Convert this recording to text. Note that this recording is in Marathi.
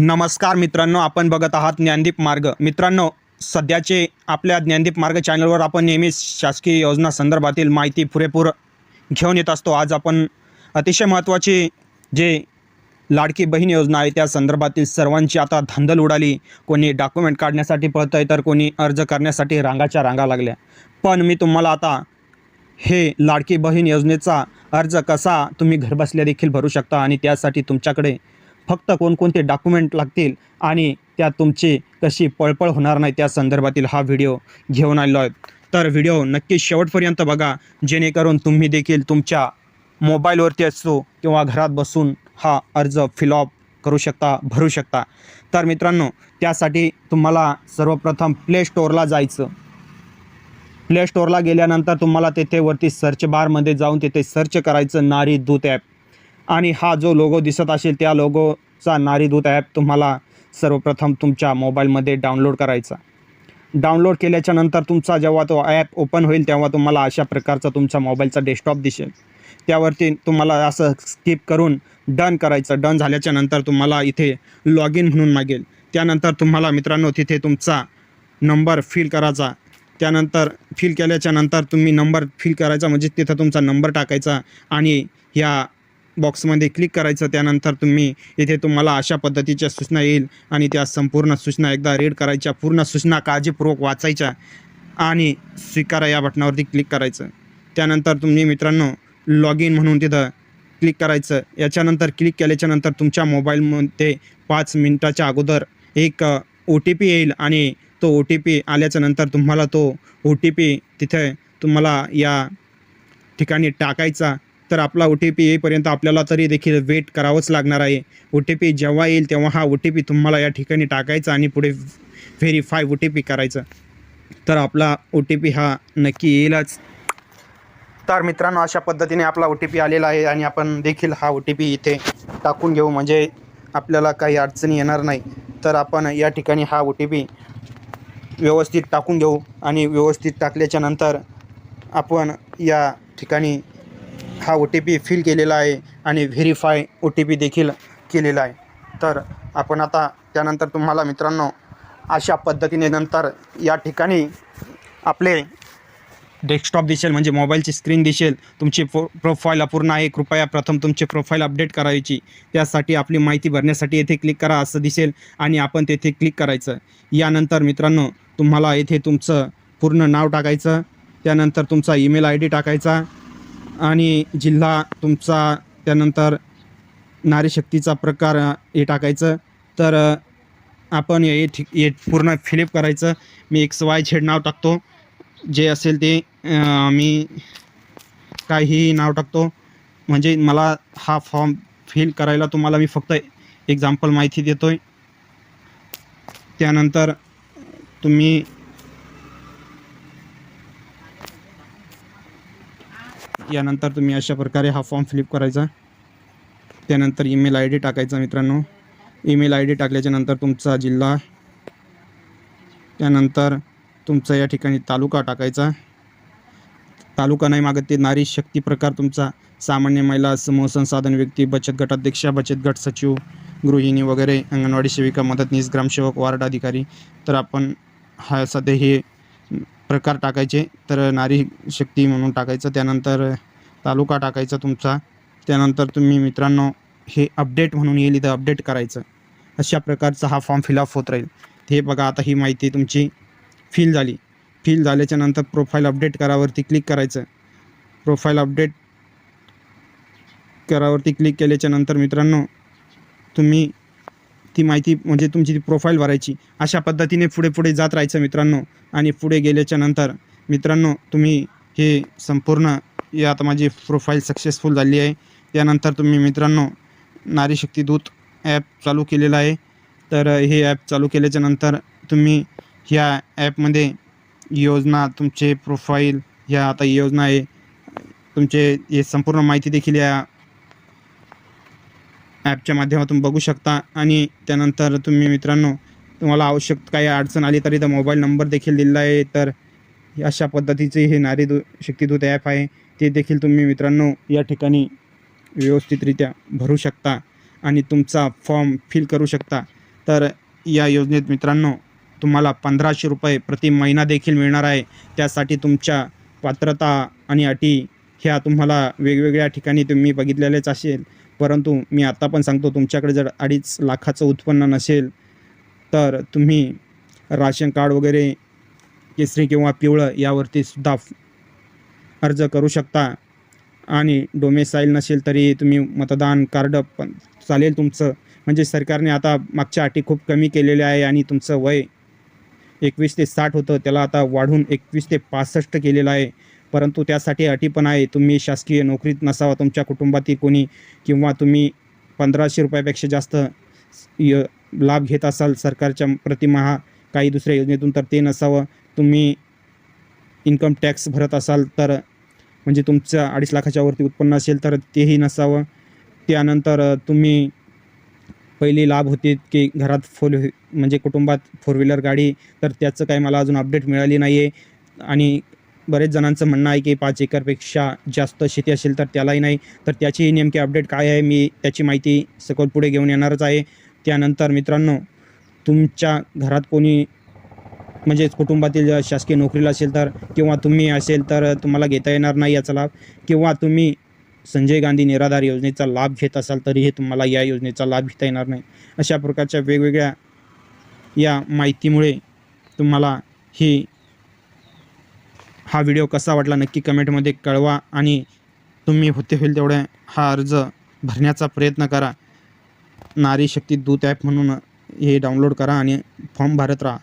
नमस्कार मित्रांनो आपण बघत आहात ज्ञानदीप मार्ग. मित्रांनो सध्याचे आपल्या ज्ञानदीप मार्ग चॅनलवर आपण नेहमीच शासकीय योजना संदर्भातील माहिती पुरेपूर घेऊन येत असतो. आज आपण अतिशय महत्त्वाची जे लाडकी बहीण योजना आहे त्या संदर्भातील सर्वांची आता धांदल उडाली. कोणी डॉक्युमेंट काढण्यासाठी पळत आहे तर कोणी अर्ज करण्यासाठी रांगाच्या रांगा लागल्या. पण मी तुम्हाला आता हे लाडकी बहीण योजनेचा अर्ज कसा तुम्ही घरबसल्या देखील भरू शकता आणि त्यासाठी तुमच्याकडे फक्त कोणकोणते डॉक्युमेंट लागतील आणि त्यात तुमची कशी पळपळ होणार नाही त्या संदर्भातील हा व्हिडिओ घेऊन आलेलो आहे तर व्हिडिओ नक्की शेवटपर्यंत बघा जेणेकरून तुम्ही देखील तुमच्या मोबाईलवरती असो किंवा घरात बसून हा अर्ज फिलअप करू शकता भरू शकता. तर मित्रांनो त्यासाठी तुम्हाला सर्वप्रथम प्ले स्टोअरला जायचं. प्ले स्टोअरला गेल्यानंतर तुम्हाला तेथे वरती सर्च बारमध्ये जाऊन तिथे सर्च करायचं नारी दूत ॲप आणि हा जो लोगो दिसत असेल त्या लोगोचा नारीदूत ॲप तुम्हाला सर्वप्रथम तुमच्या मोबाईलमध्ये डाउनलोड करायचा. डाउनलोड केल्याच्यानंतर तुमचा जेव्हा तो ॲप ओपन होईल तेव्हा तुम्हाला अशा प्रकारचा तुमचा मोबाईलचा डेस्कटॉप दिसेल. त्यावरती तुम्हाला असं स्किप करून डन करायचं. डन झाल्याच्यानंतर तुम्हाला इथे लॉग इन म्हणून मागेल. त्यानंतर तुम्हाला मित्रांनो तिथे तुमचा नंबर फिल करायचा. त्यानंतर फिल केल्याच्यानंतर तुम्ही नंबर फिल करायचा म्हणजे तिथं तुमचा नंबर टाकायचा आणि ह्या बॉक्समध्ये क्लिक करायचं त्यानंतर तुम्ही इथे तुम्हाला अशा पद्धतीच्या सूचना येईल आणि त्या संपूर्ण सूचना एकदा रीड करायच्या पूर्ण सूचना काळजीपूर्वक वाचायच्या आणि स्वीकारा या बटनावरती क्लिक करायचं. त्यानंतर तुम्ही मित्रांनो लॉग इन म्हणून तिथं क्लिक करायचं. याच्यानंतर क्लिक केल्याच्यानंतर तुमच्या मोबाईलमध्ये पाच मिनटाच्या अगोदर एक ओ टी पी येईल आणि तो ओ टी पी आल्याच्यानंतर तुम्हाला तो ओ टी पी तिथे तुम्हाला या ठिकाणी टाकायचा. तर आपला ओ टी पी येईपर्यंत आपल्याला तरी देखील वेट करावंच लागणार आहे. ओ टी पी जेव्हा येईल तेव्हा हा ओ टी पी तुम्हाला या ठिकाणी टाकायचा आणि पुढे व्हेरीफाय ओ टी पी करायचं. तर आपला ओ टी पी हा नक्की येईलच. तर मित्रांनो अशा पद्धतीने आपला ओ टी पी आलेला आहे आणि आपण देखील हा ओ टी पी इथे टाकून घेऊ. म्हणजे आपल्याला काही अडचणी येणार नाही. तर आपण या ठिकाणी हा ओ टी पी व्यवस्थित टाकून घेऊ. आणि व्यवस्थित टाकल्याच्या नंतर आपण या ठिकाणी हा ओ टी पी फिल केलेला आहे आणि व्हेरीफाय ओ टी पी देखील केलेला आहे. तर आपण आता त्यानंतर तुम्हाला मित्रांनो अशा पद्धतीने नंतर या ठिकाणी आपले डेस्कटॉप दिसेल म्हणजे मोबाईलची स्क्रीन दिसेल. तुमची प्रो प्रोफाईल अपूर्ण आहे. कृपया प्रथम तुमची प्रोफाईल अपडेट करायची. त्यासाठी आपली माहिती भरण्यासाठी येथे क्लिक करा असं दिसेल आणि आपण तेथे क्लिक करायचं. यानंतर मित्रांनो तुम्हाला येथे तुमचं पूर्ण नाव टाकायचं. त्यानंतर तुमचा ईमेल आय डी टाकायचा. आणि जिल्हा तुमचा त्यानंतर नारीशक्तीचा प्रकार हे टाकायचं. तर आपण हे ठीक हे पूर्ण फिलिप करायचं. मी एक्स वाय झेड नाव टाकतो. जे असेल ते मी काहीही नाव टाकतो. म्हणजे मला हा फॉर्म फिल करायला तुम्हाला मी फक्त एक्झाम्पल माहिती देतो आहे त्यानंतर तुम्ही यानंतर तुम्ही अशा प्रकारे हा फॉर्म फिलिप करायचा. त्यानंतर ईमेल आय डी टाकायचा मित्रांनो. ईमेल आय डी टाकल्याच्यानंतर तुमचा जिल्हा. त्यानंतर तुमचा या ठिकाणी तालुका टाकायचा. तालुका नाही मागत ते नारी शक्ती प्रकार तुमचा. सामान्य महिला समूह संसाधन व्यक्ती बचत गटाध्यक्षा बचत गट सचिव गृहिणी वगैरे अंगणवाडी सेविका मदतनीस ग्रामसेवक वार्ड अधिकारी. तर आपण हा सध्या हे प्रकार टाकायचे तर नारी शक्ती म्हणून टाकायचं. त्यानंतर तालुका टाकायचा तुमचा. त्यानंतर तुम्ही मित्रांनो हे अपडेट म्हणून येईल इथं अपडेट करायचं. अशा प्रकारचा हा फॉर्म फिलअप होत राहील. हे बघा आता ही माहिती तुमची फिल झाली. फिल झाल्याच्यानंतर प्रोफाईल अपडेट करावरती क्लिक करायचं. प्रोफाईल अपडेट करावरती क्लिक केल्याच्यानंतर मित्रांनो तुम्ही ती माहिती म्हणजे तुमची ती प्रोफाईल भरायची अशा पद्धतीने पुढे पुढे जात राहायचं मित्रांनो. आणि पुढे गेल्याच्यानंतर मित्रांनो तुम्ही हे संपूर्ण हे आता माझी प्रोफाईल सक्सेसफुल झाली आहे. त्यानंतर तुम्ही मित्रांनो नारी शक्ती दूत ॲप चालू केलेलं आहे. तर हे ॲप चालू केल्याच्यानंतर तुम्ही ह्या ॲपमध्ये योजना तुमचे प्रोफाईल ह्या आता योजना आहे. तुमचे हे संपूर्ण माहिती देखील या ॲपच्या माध्यमातून बघू शकता. आणि त्यानंतर तुम्ही मित्रांनो तुम्हाला आवश्यक काही अडचण आली तरी तर मोबाईल नंबर देखील दिलेला आहे. तर अशा पद्धतीचे हे नारी दू शक्तिदूत ॲप आहे. ते देखील तुम्ही मित्रांनो या ठिकाणी व्यवस्थितरित्या भरू शकता आणि तुमचा फॉर्म फिल करू शकता. तर या योजनेत मित्रांनो तुम्हाला पंधराशे रुपये प्रति महिना देखील मिळणार आहे. त्यासाठी तुमच्या पात्रता आणि अटी ह्या तुम्हाला वेगवेगळ्या ठिकाणी तुम्ही बघितलेलेच असेल. परंतु मी आत्ता पण सांगतो तुमच्याकडे जर अडीच लाखाचं उत्पन्न नसेल तर तुम्ही राशन कार्ड वगैरे केसरी किंवा पिवळं यावरती सुद्धा अर्ज करू शकता. आणि डोमेसाईल नसेल तरी तुम्ही मतदान कार्ड पण चालेल तुमचं. म्हणजे सरकारने आता मागच्या अटी खूप कमी केलेल्या आहे आणि तुमचं वय एकवीस ते साठ होतं त्याला आता वाढून एकवीस ते पासष्ट केलेलं आहे. परंतु त्यासाठी अटी पण आहे. तुम्ही शासकीय नोकरीत नसावा तुमच्या कुटुंबातील कोणी किंवा तुम्ही पंधराशे रुपयापेक्षा जास्त य लाभ घेत असाल सरकारच्या प्रतिमहा काही दुसऱ्या योजनेतून तर ते नसावं. तुम्ही इन्कम टॅक्स भरत असाल तर म्हणजे तुमचं अडीच लाखाच्या वरती उत्पन्न असेल तर तेही नसावं. त्यानंतर तुम्ही पहिली लाभ होते की घरात फोर म्हणजे कुटुंबात फोर व्हीलर गाडी तर त्याचं काही मला अजून अपडेट मिळाली नाही आहे आणि बरेच जणांचं म्हणणं आहे की पाच एकरपेक्षा जास्त शेती असेल तर त्यालाही नाही. तर त्याची नेमकी अपडेट काय आहे? मी त्याची माहिती सखोल पुढे घेऊन येणारच आहे. त्यानंतर मित्रांनो तुमच्या घरात कोणी म्हणजेच कुटुंबातील शासकीय नोकरीला असेल तर किंवा तुम्ही असेल तर तुम्हाला घेता येणार नाही याचा लाभ. किंवा तुम्ही संजय गांधी निराधार योजनेचा लाभ घेत असाल तरीही तुम्हाला या योजनेचा लाभ घेता येणार नाही. अशा प्रकारच्या वेगवेगळ्या या माहितीमुळे तुम्हाला ही हा व्हिडिओ कसा वाटला नक्की कमेंटमध्ये कळवा आणि तुम्ही होते होईल तेवढ्या हा अर्ज भरण्याचा प्रयत्न करा. नारी शक्ती दूत ॲप म्हणून हे डाउनलोड करा आणि फॉर्म भरत राहा.